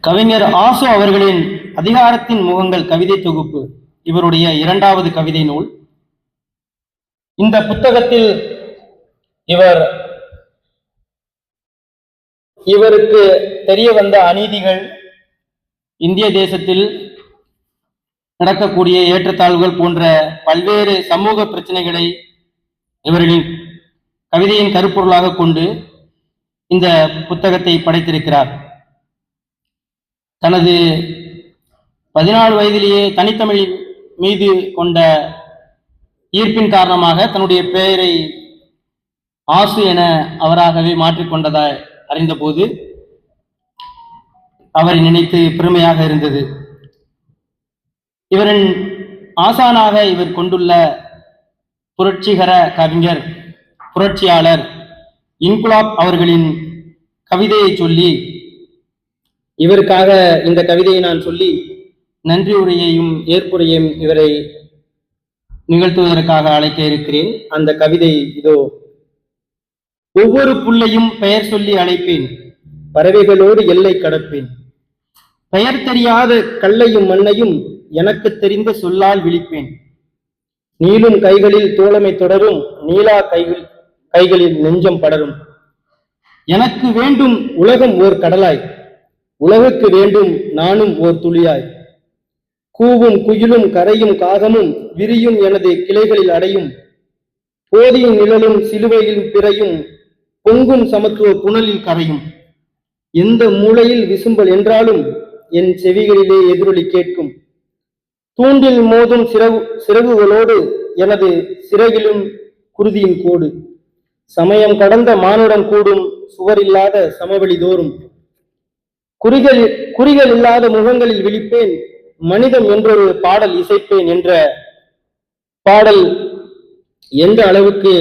கவிஞர் ஆசு அவர்களின் அதிகாரத்தின் முகங்கள் கவிதை தொகுப்பு. இவருடைய இரண்டாவது கவிதை நூல். இந்த புத்தகத்தில் இவர் இவருக்கு தெரிய வந்த அநீதிகள் இந்திய தேசத்தில் நடக்கக்கூடிய ஏற்றத்தாழ்வுகள் போன்ற பல்வேறு சமூக பிரச்சனைகளை இவர்களின் கவிதையின் கருப்பொருளாக கொண்டு இந்த புத்தகத்தை படைத்திருக்கிறார். தனது பதினாலு வயதிலேயே தனித்தமிழ் மீது கொண்ட ஈர்ப்பின் காரணமாக தன்னுடைய பெயரை ஆசு என அவராகவே மாற்றிக்கொண்டதாய் அறிந்தபோது அவரை நினைத்து பெருமையாக இருந்தது. இவரின் ஆசானாக இவர் கொண்டுள்ள புரட்சிகர கவிஞர் புரட்சியாளர் இன்குலாப் அவர்களின் கவிதையை சொல்லி இவருக்காக இந்த கவிதையை நான் சொல்லி நன்றி உரையையும் ஏற்புரையும் இவரை நிகழ்த்துவதற்காக அழைக்க இருக்கிறேன். அந்த கவிதை இதோ ஒவ்வொரு புள்ளையும் பெயர் சொல்லி அழைப்பேன் பறவைகளோடு எல்லை கடப்பேன். பெயர் தெரியாத கல்லையும் மண்ணையும் எனக்கு தெரிந்த சொல்லால் விழிப்பேன். நீளும் கைகளில் தோழமை தொடரும் நீலா கைகள் கைகளில் நெஞ்சம் படரும். எனக்கு வேண்டும் உலகம் ஓர் கடலாய். உலகுக்கு வேண்டும் நானும் ஓர் துளியாய். கூவும் குயிலும் கரையும் காகமும் விரியும் எனது கிளைகளில் அடையும். போதியும் நிழலும் சிலுவையில் பிறையும் பொங்கும் சமத்துவ புனலில் கரையும். எந்த மூலையில் விசும்பல் என்றாலும் என் செவிகளிலே எதிரொலி கேட்கும். தூண்டில் மோதும் சிறகு சிறகுகளோடு எனது சிறகிலும் குருதியின் கோடு. சமயம் கடந்த மானுடன் கூடும் சுவர் இல்லாத சமவெளி தோறும். குறிகள் குறிகள் இல்லாத முகங்களில் விழிப்பேன் மனிதம் என்றொரு பாடல் இசைப்பேன் என்ற பாடல் எந்த அளவுக்கு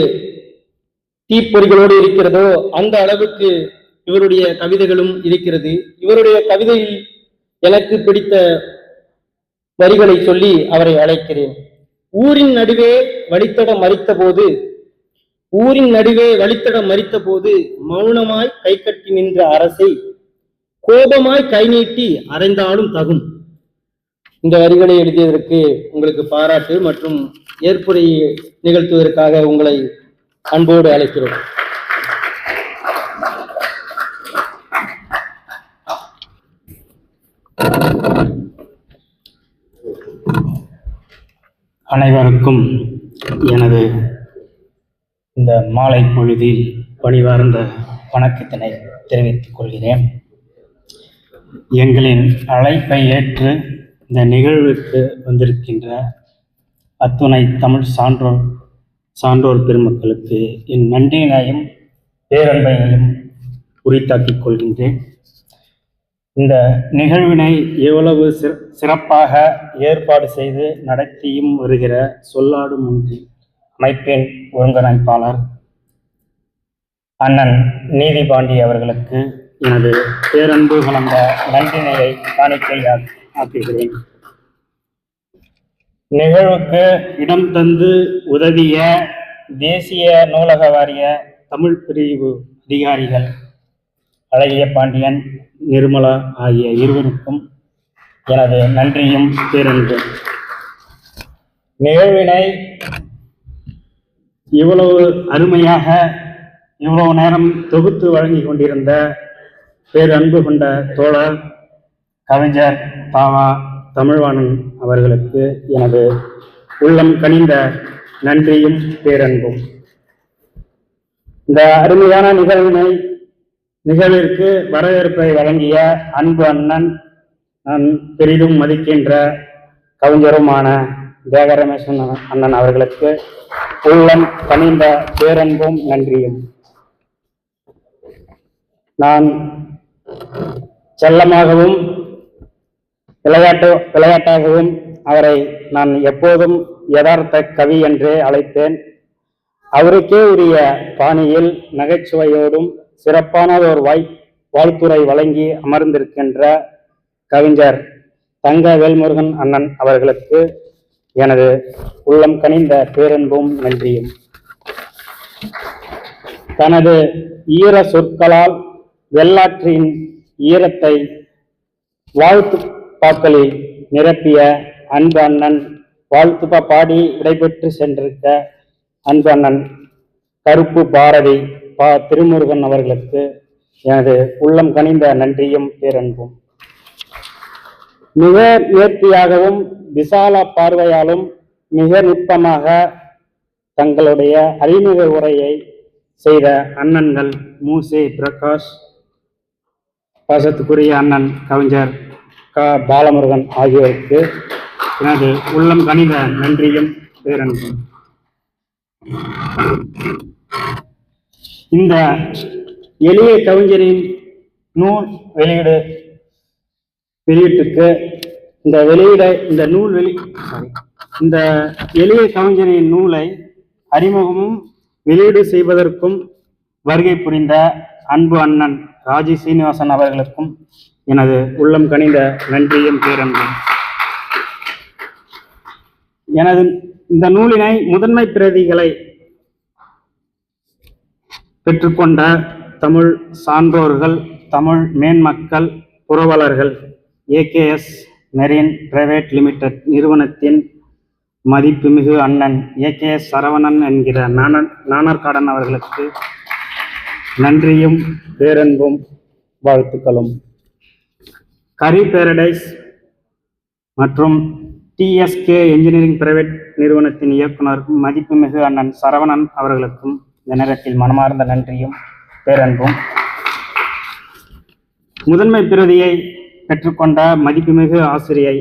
தீப்பொறிகளோடு இருக்கிறதோ அந்த அளவுக்கு இவருடைய கவிதைகளும் இருக்கிறது. இவருடைய கவிதையில் எனக்கு பிடித்த வரிகளை சொல்லி அவரை அழைக்கிறேன். ஊரின் நடுவே வழித்தடம் மறித்த போது ஊரின் நடுவே வழித்தடம் மறித்த போது மௌனமாய் கை கட்டி நின்ற அரசை கோபமாய் கை நீட்டி அறைந்தாலும் தகும். இந்த வரிகளை எழுதியதற்கு உங்களுக்கு பாராட்டு மற்றும் ஏற்புரை நிகழ்த்துவதற்காக உங்களை அன்போடு அழைக்கிறோம். அனைவருக்கும் எனது இந்த மாலை பொழுதில் பணிவார்ந்த வணக்கத்தினை தெரிவித்துக் கொள்கிறேன். எங்களின் அழைப்பை ஏற்று இந்த நிகழ்வுக்கு வந்திருக்கின்ற அத்துணை தமிழ் சான்றோர் சான்றோர் பெருமக்களுக்கு என் நன்றியினையும் பேரன்பையையும் உரித்தாக்கிக் கொள்கின்றேன். இந்த நிகழ்வினை எவ்வளவு சிற- சிறப்பாக ஏற்பாடு செய்து நடத்தியும் வருகிற சொல்லாடும் ஒன்றி அமைப்பின் ஒருங்கிணைப்பாளர் அண்ணன் நீதிபாண்டி அவர்களுக்கு எனது பேரன்பு கலந்த நன்றினையை காணிக்கையா ஆக்குகிறேன். நிகழ்வுக்கு இடம் தந்து உதவிய தேசிய நூலக வாரிய தமிழ் பிரிவு அதிகாரிகள் அழகிய பாண்டியன் நிர்மலா ஆகிய இருவருக்கும் எனது நன்றியும் பேரன்பும். நிகழ்வினை இவ்வளவு அருமையாக இவ்வளவு நேரம் தொகுத்து வழங்கி கொண்டிருந்த பேரன்பு கொண்ட தோழர் கவிஞர் தாவா தமிழ்வாணன் அவர்களுக்கு எனது உள்ளம் கனிந்த நன்றியும் பேரன்பும். இந்த அருமையான நிகழ்வினை நிகழ்விற்கு வரவேற்பை வழங்கிய அன்பு அண்ணன் நான் பெரிதும் மதிக்கின்ற கவிஞருமான தேகரமேசன் அண்ணன் அவர்களுக்கு உள்ளம் பணிந்த பேரன்பும் நன்றியும். நான் செல்லமாகவும் விளையாட்டு விளையாட்டாகவும் அவரை நான் எப்போதும் யதார்த்த கவி என்றே அழைத்தேன். அவருக்கே உரிய பாணியில் நகைச்சுவையோடும் சிறப்பானதோர் வாய் வாழ்த்துரை வழங்கி அமர்ந்திருக்கின்ற கவிஞர் தங்க வேல்முருகன் அண்ணன் அவர்களுக்கு எனது உள்ளம் கனிந்த பேரன்பும் நன்றியும். தனது ஈர சொற்களால் வெள்ளாற்றின் ஈரத்தை வாழ்த்து பாக்களில் நிரப்பிய அன்பு அண்ணன் வாழ்த்துப்பா பாடி விடைபெற்று சென்றிருக்க அன்பு அண்ணன் கருப்பு பாரதி பா. திருமுருகன் அவர்களுக்கு எனது உள்ளம் கனிந்த நன்றியும் பேரன்பும். மிக நேர்த்தியாகவும் விசால பார்வையாலும் மிக நுட்பமாக தங்களுடைய அறிமுக உரையை செய்த அண்ணன்கள் மூசே பிரகாஷ் பாசத்துக்குரிய அண்ணன் கவிஞர் க. பாலமுருகன் ஆகியோருக்கு எனது உள்ளம் கனிந்த நன்றியும் பேரன்பும். இந்த எளிய கவிஞரின் நூல் வெளியீடு வெளியீட்டுக்கு இந்த வெளியிட இந்த நூல் வெளி இந்த எளிய கவிஞரின் நூலை அறிமுகமும் வெளியீடு செய்வதற்கும் வருகை புரிந்த அன்பு அண்ணன் ராஜி சீனிவாசன் அவர்களுக்கும் எனது உள்ளம் கனிந்த நன்றியும் பேரன்பும். எனது இந்த நூலினை முதன்மை பிரதிகளை பெற்றுக்கொண்ட தமிழ் சான்றோர்கள் தமிழ் மேன்மக்கள் புரவலர்கள் ஏகேஎஸ் மெரின் பிரைவேட் லிமிடெட் நிறுவனத்தின் மதிப்புமிகு அண்ணன் ஏகேஎஸ் சரவணன் என்கிற நாணன் நாணர்காடன் அவர்களுக்கு நன்றியும் பேரன்பும் வாழ்த்துக்களும். கரி பேரடைஸ் மற்றும் டிஎஸ்கே என்ஜினியரிங் பிரைவேட் நிறுவனத்தின் இயக்குனர் மதிப்புமிகு அண்ணன் சரவணன் அவர்களுக்கும் இந்த நேரத்தில் மனமார்ந்த நன்றியும் பேரன்பும். முதன்மை பிரதியை பெற்றுக்கொண்ட மதிப்புமிகு ஆசிரியை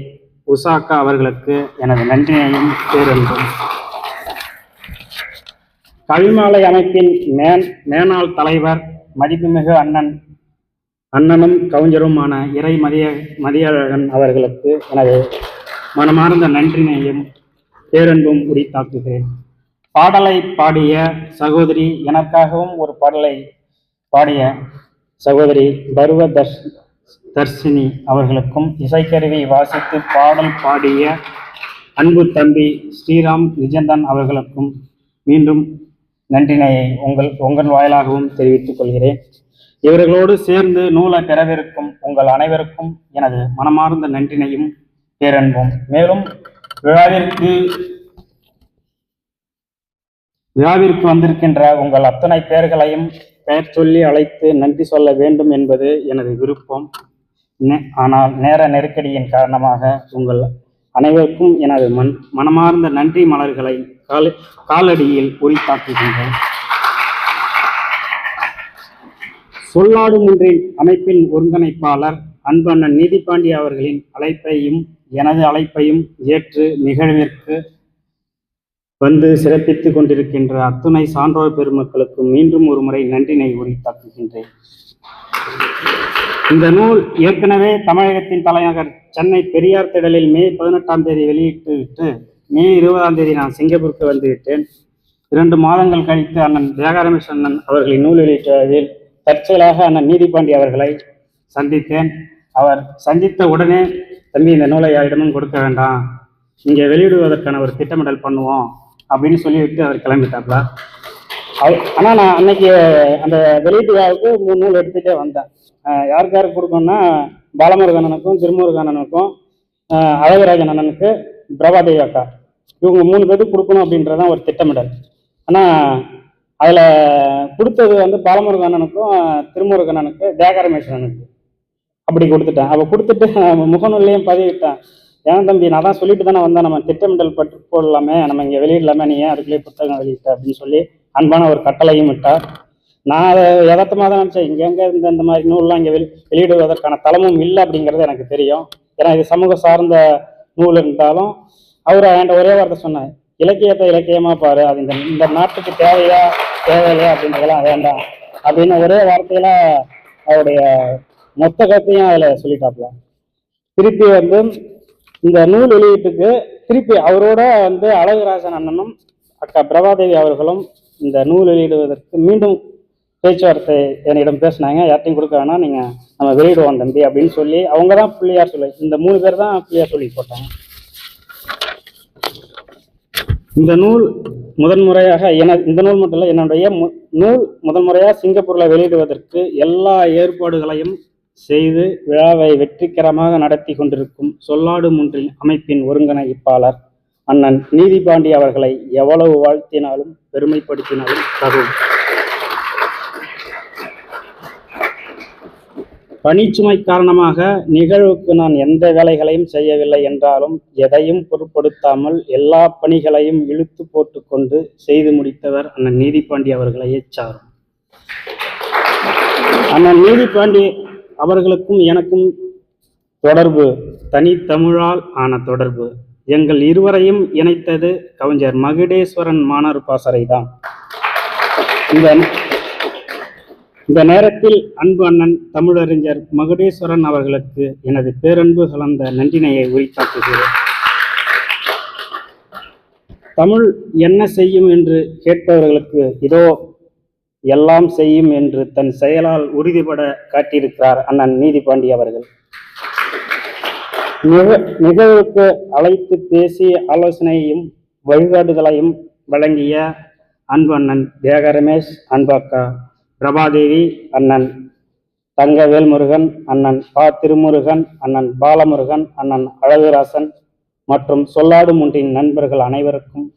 உசாக்கா அவர்களுக்கு எனது நன்றியையும் பேரன்பும். கவிமாலை அமைப்பின் மேன் மேனாள் தலைவர் மதிப்புமிகு அண்ணன் அண்ணனும் கவிஞருமான இறை மதிய மதியழகன் அவர்களுக்கு எனது மனமார்ந்த நன்றினையும் பேரன்பும் உரித்தாக்குகிறேன். பாடலை பாடிய சகோதரி எனக்காகவும் ஒரு பாடலை பாடிய சகோதரி பருவ தர்சினி தர்ஷினி அவர்களுக்கும் இசைக்கருவி வாசித்து பாடல் பாடிய அன்பு தம்பி ஸ்ரீராம் நிஜந்தன் அவர்களுக்கும் மீண்டும் நன்றினையை உங்கள் உங்கள் வாயிலாகவும் தெரிவித்துக் கொள்கிறேன். இவர்களோடு சேர்ந்து நூலை பெறவிருக்கும் உங்கள் அனைவருக்கும் எனது மனமார்ந்த நன்றினையும் பேரன்பும். மேலும் விழாவிற்கு விழாவிற்கு வந்திருக்கின்ற உங்கள் அத்தனை பெயர்களையும் பெயர் சொல்லி அழைத்து நன்றி சொல்ல வேண்டும் என்பது எனது விருப்பம். நே- ஆனால் நேர நெருக்கடியின் காரணமாக உங்கள் அனைவருக்கும் எனது மன் மனமார்ந்த நன்றி மலர்களை கால காலடியில் உரித்தாக்குகின்றேன். சொல்லாடும் ஒன்றின் அமைப்பின் ஒருங்கிணைப்பாளர் அன்பண்ணன் நீதிபாண்டி அவர்களின் அழைப்பையும் எனது அழைப்பையும் ஏற்று நிகழ்விற்கு வந்து சிறப்பித்துக் கொண்டிருக்கின்ற அத்துணை சான்றோர் பெருமக்களுக்கு மீண்டும் ஒரு முறை நன்றினை உரித்தாக்குகின்றேன் இந்த நூல் ஏற்கனவே தமிழகத்தின் தலைநகர் சென்னை பெரியார் திடலில் மே பதினெட்டாம் தேதி வெளியிட்டு விட்டு மே இருபதாம் தேதி நான் சிங்கப்பூருக்கு வந்துவிட்டேன். இரண்டு மாதங்கள் கழித்து அண்ணன் தியாகரமேஷ் அண்ணன் அவர்களின் நூல் வெளியிட்டதில் தற்செயலாக அண்ணன் நீதிபாண்டி அவர்களை சந்தித்தேன். அவர் சந்தித்த உடனே தம்பி இந்த நூலை யாரிடமும் கொடுக்க வேண்டாம். இங்கே வெளியிடுவதற்கான ஒரு திட்டமிடல் பண்ணுவோம். அப்படின்னு சொல்லிவிட்டு அவர் கிளம்பிட்டாப்ல. அவ- ஆனா நான் அன்னைக்கு அந்த வெளியீட்டு விழாவுக்கு மூணு நூல் எடுத்துகிட்டே வந்தேன். யாருக்கு யாருக்கு கொடுக்கணும்னா பாலமுருகன் அண்ணனுக்கும் அழகராஜன் அண்ணனுக்கு பிரபாதேவி அக்கா. இவங்க மூணு பேருக்கு கொடுக்கணும் அப்படின்றதான் ஒரு திட்டமிடல். ஆனால் அதில் கொடுத்தது வந்து பாலமுருகன் அண்ணனுக்கும் தேகரமேஸ்வரனுக்கு அப்படி கொடுத்துட்டேன். அப்போ கொடுத்துட்டு முகநூல்லையும் பதிவிட்டேன். ஏன் தம்பி? நான் தான் சொல்லிட்டு தானே வந்தேன். நம்ம திட்டமிடல் பட்டு போடலாமே. நம்ம இங்கே வெளியிடலாமே. நீ ஏன் அதுக்குள்ளே புத்தகம் வெளியிட்ட அப்படின்னு சொல்லி அன்பான ஒரு கட்டளையும் விட்டார். நான் அதை யதார்த்தமாக தான் நினச்சேன். இங்கெங்கே இந்த இந்த மாதிரி நூல்லாம் இங்கே வெளி வெளியிடுவதற்கான தளமும் இல்லை அப்படிங்கிறது எனக்கு தெரியும். ஏன்னா இது சமூக சார்ந்த நூல் இருந்தாலும் அவர் என்கிட்ட ஒரே வார்த்தை சொன்னார். இலக்கியத்தை இலக்கியமாக பாரு. அது இந்த இந்த நாட்டுக்கு தேவையா தேவையில்லையா அப்படின்றதெல்லாம் வேண்டாம். அப்படின்னு ஒரே வார்த்தையில அவருடைய மொத்த கருத்தையும் அதில் சொல்லிட்டாப்புல. திருப்பி வந்து இந்த நூல் வெளியீட்டுக்கு திருப்பி அவரோட வந்து அழகுராஜன் அண்ணனும் அக்கா பிரபாதேவி அவர்களும் இந்த நூல் வெளியிடுவதற்கு மீண்டும் பேச்சுவார்த்தை என்னிடம் பேசினாங்க. யார்ட்டையும் கொடுக்க வேணாம். நீங்கள் நம்ம வெளியிடுவோம் தம்பி அப்படின்னு சொல்லி அவங்க தான் பிள்ளையார் சொல்லி இந்த மூணு பேர் தான் பிள்ளையார் சொல்லி போட்டாங்க. இந்த நூல் முதன்முறையாக என இந்த நூல் மட்டும் இல்லை என்னுடைய மு- நூல் முதன்முறையாக சிங்கப்பூரில் வெளியிடுவதற்கு எல்லா ஏற்பாடுகளையும் செய்து விழாவை வெற்றிகரமாக நடத்தி கொண்டிருக்கும் சொல்லாடு முன்றின் அமைப்பின் ஒருங்கிணைப்பாளர் அண்ணன் நீதிபாண்டி அவர்களை எவ்வளவு வாழ்த்தினாலும் பெருமைப்படுத்தினாலும் தகும் பணிச்சுமை காரணமாக நிகழ்வுக்கு நான் எந்த வேலைகளையும் செய்யவில்லை என்றாலும் எதையும் பொருட்படுத்தாமல் எல்லா பணிகளையும் இழுத்து போட்டுக்கொண்டு செய்து முடித்தவர் அண்ணன் நீதிபாண்டி அவர்களையே சாரும். அண்ணன் நீதிபாண்டி அவர்களுக்கும் எனக்கும் தொடர்பு. தனித்தமிழால் ஆன தொடர்பு. எங்கள் இருவரையும் இணைத்தது கவிஞர் மகுடேஸ்வரன் மாணவர் பாசறை தான் இந்த இந்த நேரத்தில் அன்பு அண்ணன் தமிழறிஞர் மகுடேஸ்வரன் அவர்களுக்கு எனது பேரன்பு கலந்த நன்றினையை உரித்தாக்குகிறேன். தமிழ் என்ன செய்யும் என்று கேட்பவர்களுக்கு இதோ எல்லாம் செய்யும் என்று தன் செயலால் உறுதிபட காட்டியிருக்கிறார் அண்ணன் நீதிபாண்டி அவர்கள். நிக- நிகழ்வுக்கு அழைத்து பேசி ஆலோசனையும் வழிகாட்டுதலையும் வழங்கிய அன்பு அண்ணன் தேக ரமேஷ் அன்பாக்கா பிரபாதேவி அண்ணன் தங்க வேல்முருகன் அண்ணன் பா திருமுருகன் அண்ணன் பாலமுருகன் அண்ணன் அழகுராசன் மற்றும் சொல்லாடு முன்றின் நண்பர்கள் அனைவருக்கும்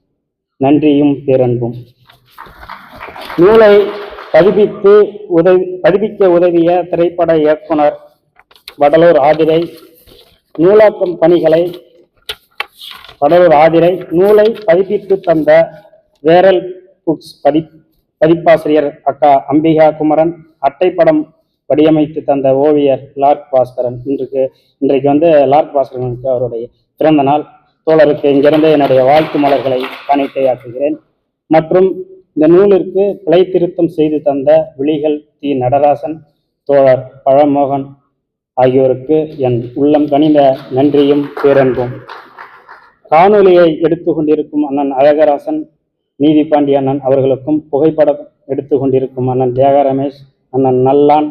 நன்றியும் பேரன்பும். நூலை பதிப்பித்து உதவி பதிப்பிக்க உதவிய திரைப்பட இயக்குனர் வடலூர் ஆதிரை நூலாக்கம் பணிகளை வடலூர் ஆதிரை நூலை பதிப்பித்து தந்த வேரல் புக்ஸ் பதி பதிப்பாசிரியர் அக்கா அம்பிகா குமரன் அட்டைப்படம் வடிவமைத்து தந்த ஓவியர் லார்க் பாஸ்கரன். இன்றைக்கு இன்றைக்கு வந்து லார்க் பாஸ்கரனுக்கு அவருடைய பிறந்த நாள். தோழருக்கு இங்கிருந்து என்னுடைய வாழ்த்து மலர்களை காணிக்கையாக்குகிறேன். மற்றும் இந்த நூலிற்கு பிழை திருத்தம் செய்து தந்த விழிகள் தி. நடராசன் தோழர் பழமோகன் ஆகியோருக்கு என் உள்ளம் கனிந்த நன்றியும் பேரன்பும். காணொலியை எடுத்து கொண்டிருக்கும் அண்ணன் அழகராசன் நீதிபாண்டி அண்ணன் அவர்களுக்கும் புகைப்படம் எடுத்து கொண்டிருக்கும் அண்ணன் தியாக ரமேஷ் அண்ணன் நல்லான்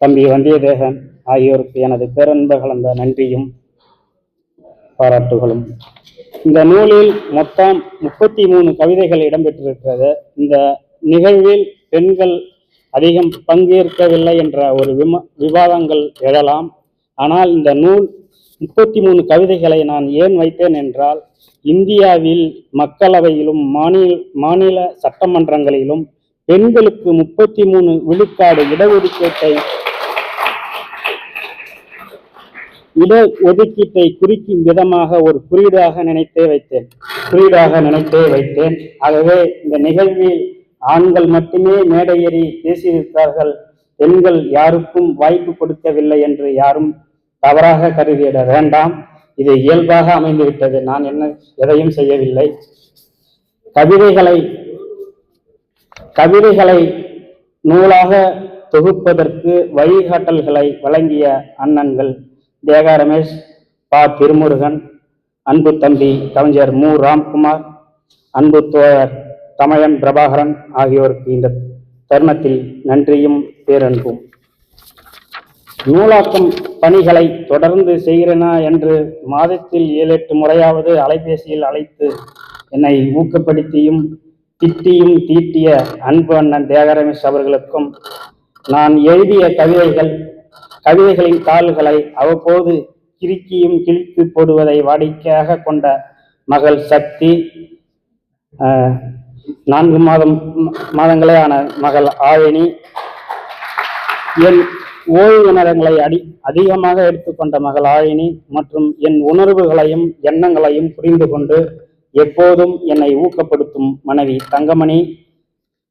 தம்பி வந்தியத்தேகன் ஆகியோருக்கு எனது பேரன்பு கலந்த நன்றியும் பாராட்டுகளும். இந்த நூலில் மொத்தம் முப்பத்தி மூணு கவிதைகள் இடம்பெற்றிருக்கிறது. இந்த நிகழ்வில் பெண்கள் அதிகம் பங்கேற்கவில்லை என்ற ஒரு விம விவாதங்கள் எழலாம். ஆனால் இந்த நூல் முப்பத்தி மூணு கவிதைகளை நான் ஏன் வைத்தேன் என்றால் இந்தியாவில் மக்களவையிலும் மாநில மாநில சட்டமன்றங்களிலும் பெண்களுக்கு முப்பத்தி மூணு விழுக்காடு இடஒதுக்கீட்டை இட ஒதுக்கீட்டை குறிக்கும் விதமாக ஒரு குறியீடாக நினைத்தே வைத்தேன். குறியீடாக நினைத்தே வைத்தேன். ஆகவே இந்த நிகழ்வில் ஆண்கள் மட்டுமே மேடையேறி பேசியிருக்கிறார்கள். பெண்கள் யாருக்கும் வாய்ப்பு கொடுக்கவில்லை என்று யாரும் தவறாக கருதிட வேண்டாம். இது இயல்பாக அமைந்துவிட்டது. நான் என்ன எதையும் செய்யவில்லை. கவிதைகளை கவிதைகளை நூலாக தொகுப்பதற்கு வழிகாட்டல்களை வழங்கிய அண்ணன்கள் தேகா ரமேஷ் பா. திருமுருகன் அன்பு தம்பி கவிஞர் மு. ராம்குமார் அன்பு தோழர் தமிழன் பிரபாகரன் ஆகியோருக்கு இந்த தருணத்தில் நன்றியும் பேரன்பும். நூலாக்கம் பணிகளை தொடர்ந்து செய்கிறேனா என்று மாதத்தில் ஏழு எட்டு முறையாவது அலைபேசியில் அழைத்து என்னை ஊக்கப்படுத்தியும் திட்டியும் தீட்டிய அன்பு அண்ணன் தேகரமேஷ் அவர்களுக்கும் நான் எழுதிய கவிதைகள் கவிதைகளின் கால்களை அவ்வப்போது கிறுக்கியும் கிழித்து போடுவதை வாடிக்கையாக கொண்ட மகள் சக்தி நான்கு மாதம் மாதங்களே ஆன மகள் ஆழினி என் ஓய்வு நேரங்களை அடி அதிகமாக எடுத்துக்கொண்ட மகள் ஆழினி மற்றும் என் உணர்வுகளையும் எண்ணங்களையும் புரிந்து கொண்டு எப்போதும் என்னை ஊக்கப்படுத்தும் மனைவி தங்கமணி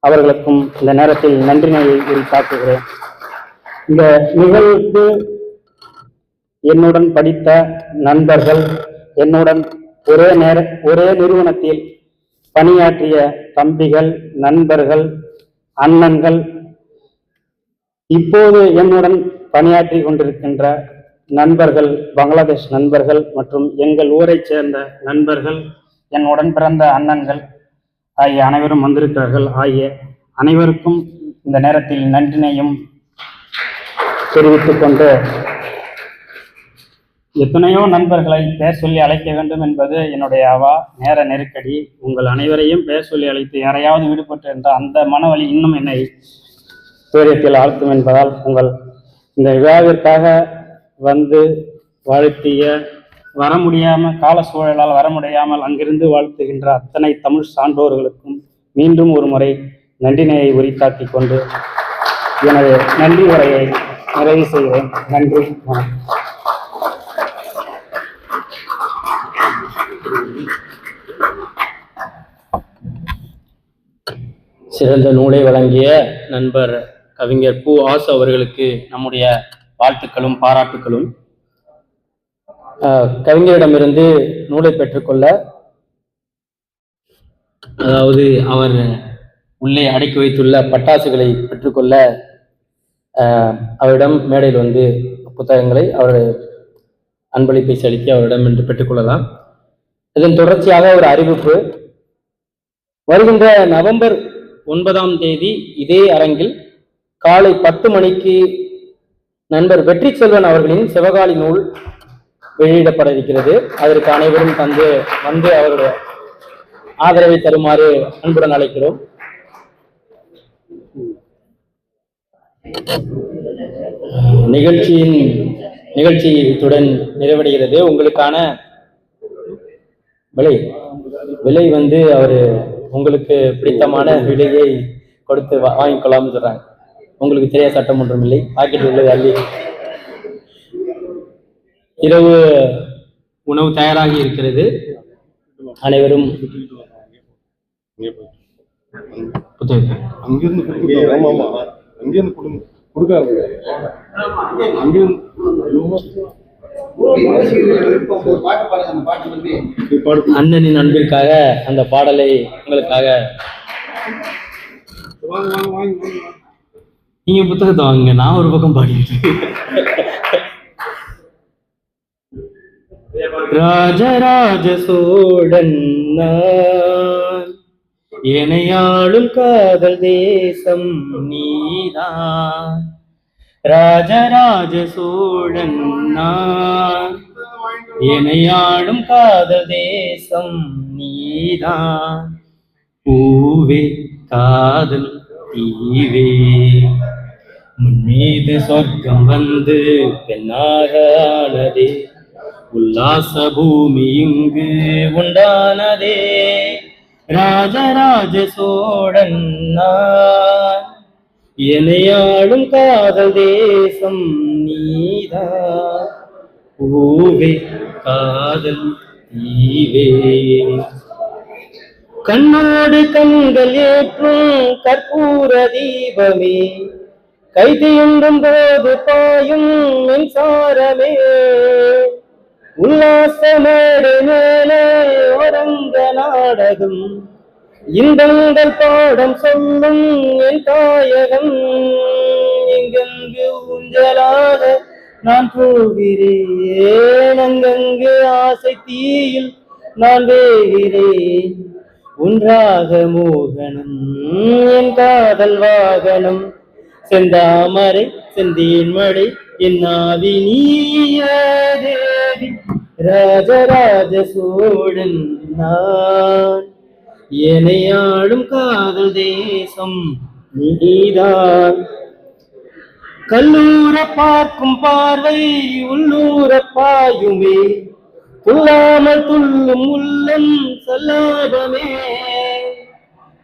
அவர்களுக்கும் இந்த நேரத்தில் நன்றினையை உரித்தாக்குகிறேன். இந்த நிகழ்வுக்கு என்னுடன் படித்த நண்பர்கள் என்னுடன் ஒரே நேர ஒரே நிறுவனத்தில் பணியாற்றிய தம்பிகள் நண்பர்கள் அண்ணன்கள் இப்போது என்னுடன் பணியாற்றி கொண்டிருக்கின்ற நண்பர்கள் பங்களாதேஷ் நண்பர்கள் மற்றும் எங்கள் ஊரைச் சேர்ந்த நண்பர்கள் என் உடன் பிறந்த அண்ணன்கள் ஆகிய அனைவரும் வந்திருக்கிறார்கள். ஆகிய அனைவருக்கும் இந்த நேரத்தில் நன்றினையும் தெரிவித்துக் கொண்டு எத்தனையோ நண்பர்களை பெயர் சொல்லி அழைக்க வேண்டும் என்பது என்னுடைய அவா நேர நெருக்கடி. உங்கள் அனைவரையும் பெயர் சொல்லி அழைத்து யாரையாவது விடுபட்டு என்ற அந்த மனவழி இன்னும் என்னை துயரத்தில் ஆழ்த்தும் என்பதால் உங்கள் இந்த விழாவிற்காக வந்து வாழ்த்திய வர முடியாமல் கால சூழலால் வர முடியாமல் அங்கிருந்து வாழ்த்துகின்ற அத்தனை தமிழ் சான்றோர்களுக்கும் மீண்டும் ஒரு முறை நன்றினையை உரித்தாக்கி கொண்டு எனது நன்றி உரையை நிறைவு செய்கிறேன் நன்றி. வணக்கம். சிறந்த நூலை வழங்கிய நண்பர் கவிஞர் பூ ஆசு அவர்களுக்கு நம்முடைய வாழ்த்துக்களும் பாராட்டுக்களும். ஆஹ் கவிஞரிடமிருந்து நூலை பெற்றுக்கொள்ள அதாவது அவர் உள்ளே அடக்கி வைத்துள்ள பட்டாசுகளை பெற்றுக்கொள்ள அவரிடம் மேடையில் வந்து புத்தகங்களை அவர் அன்பளிப்பை செலுத்தி அவரிடம் என்று பெற்றுக்கொள்ளலாம். இதன் தொடர்ச்சியாக ஒரு அறிவிப்பு. வருகின்ற நவம்பர் ஒன்பதாம் தேதி இதே அரங்கில் காலை பத்து மணிக்கு நண்பர் வெற்றி செல்வன் அவர்களின் சிவகாளி நூல் வெளியிடப்பட இருக்கிறது. அதற்கு அனைவரும் தந்து வந்து அவருடைய ஆதரவை தருமாறு அன்புடன் அழைக்கிறோம். நிகழ்ச்சியின் நிகழ்ச்சி இத்துடன் நிறைவடைகிறது உங்களுக்கான விலை விலை வந்து அவர் உங்களுக்கு பிடித்தமான விலையை கொடுத்து வா- வாங்கிக்கொள்ளாம்னு சொல்றாங்க உங்களுக்கு தெரியாத சட்டம் ஒன்றும் இல்லை பாக்கெட் உள்ளது அள்ளி இரவு உணவு தயாராகி இருக்கிறது அனைவரும் அங்கிருந்து அங்கேயும் கொடுங்க கொடுக்காது. அங்கேயும் அண்ணனின் அன்பிற்காக அந்த பாடலை உங்களுக்காக. நீங்க புத்தகத்தை வாங்க நான் ஒரு பக்கம் பாடிட்டு ராஜராஜ சோழன் எனையாளும் காதல் தேசம் நீதான். ராஜராஜ சோழன் நான். எனையாளும் காதல் தேசம் நீதான். பூவே காதல் தீவே. முன்மீது சொர்க்கம் வந்து பெண்ணாக ஆனதே. உல்லாச பூமி இங்கு உண்டானதே. ராஜராஜ சோழன் எனையாளும் காதல் தேசம் நீதா. பூவே காதல் தீவே. கண்ணோடு கண்கள் ஏற்றும் கற்பூர தீபமே. கைதியுண்டும் போது பாயும் மின்சாரமே. உல்லாச உல்லாசமேடு மேலே ஒரங்க நாடகம். இன்பங்கள் பாடம் சொல்லும் என் தாயகம். எங்கெங்கு ஊஞ்சலாக நான் போகிறேன். அங்கங்கு ஆசை தீயில் நான் வேகிறேன். ஒன்றாக மோகனம் என் காதல் வாகனம். செந்தாமரை செந்தேன் மழை என் ஆவி நீய தேவி ராஜராஜ சோழன் நான் எனையாடும் காதல் தேசம் நீதான். கல்லூர பார்க்கும் பார்வை உள்ளூர பாயுமே துள்ளாமல் துள்ளும் உள்ளம் சல்லாபமே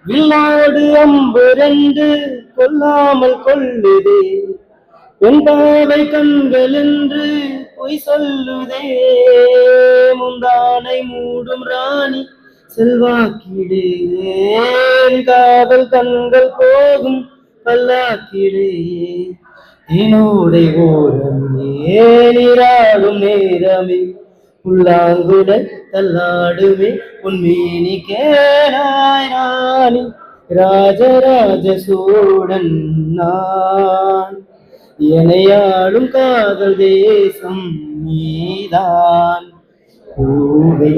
வில்லாடு அம்பு ரெண்டு கொல்லாமல் கொள்ளுதே. உன் வெண்பாவை கண்கள் என்று பொய் சொல்லுதே. முந்தானை மூடும் ராணி செல்வாக்கிடே. காதல் கண்கள் போகும் பல்லாக்கிடே. தினோடை ஓரமே நீராடும் நேரமே? புல்லாங்குடல் தள்ளாடுமே. உன்மீனி கேளாய் ராணி. ராஜராஜ சோழன் நான். எனையாளும் காதல் தேசம் நீதான். பூவை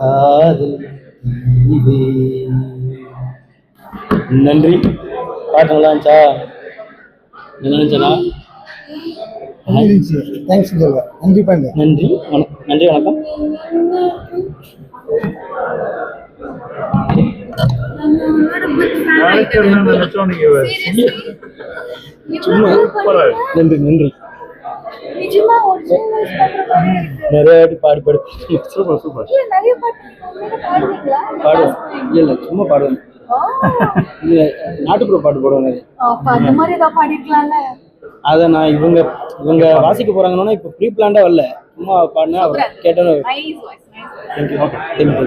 காதல் தீவே. நன்றி. பாட்டுங்களா இருந்துச்சா நல்லா இருந்துச்சா தேங்க்ஸ் நன்றி பண்ணுங்க நன்றி. நன்றி வணக்கம். நன்றி நிஜமா பண்ற மாதிரி இருக்கு. நிறைய வாட்டி பாடி பாடி. Super super. பாடுவேன். இல்லை சும்மா பாடுவேன். நாட்டுப்புற பாட்டு பாடுவேன் அதை நான் இவங்க இவங்க வாசிக்க போறாங்கன்னா இப்போ ப்ரீ பிளான்டா வரல. சும்மா பாடினா நைஸ் தேங்க்யூ தேங்க்யூ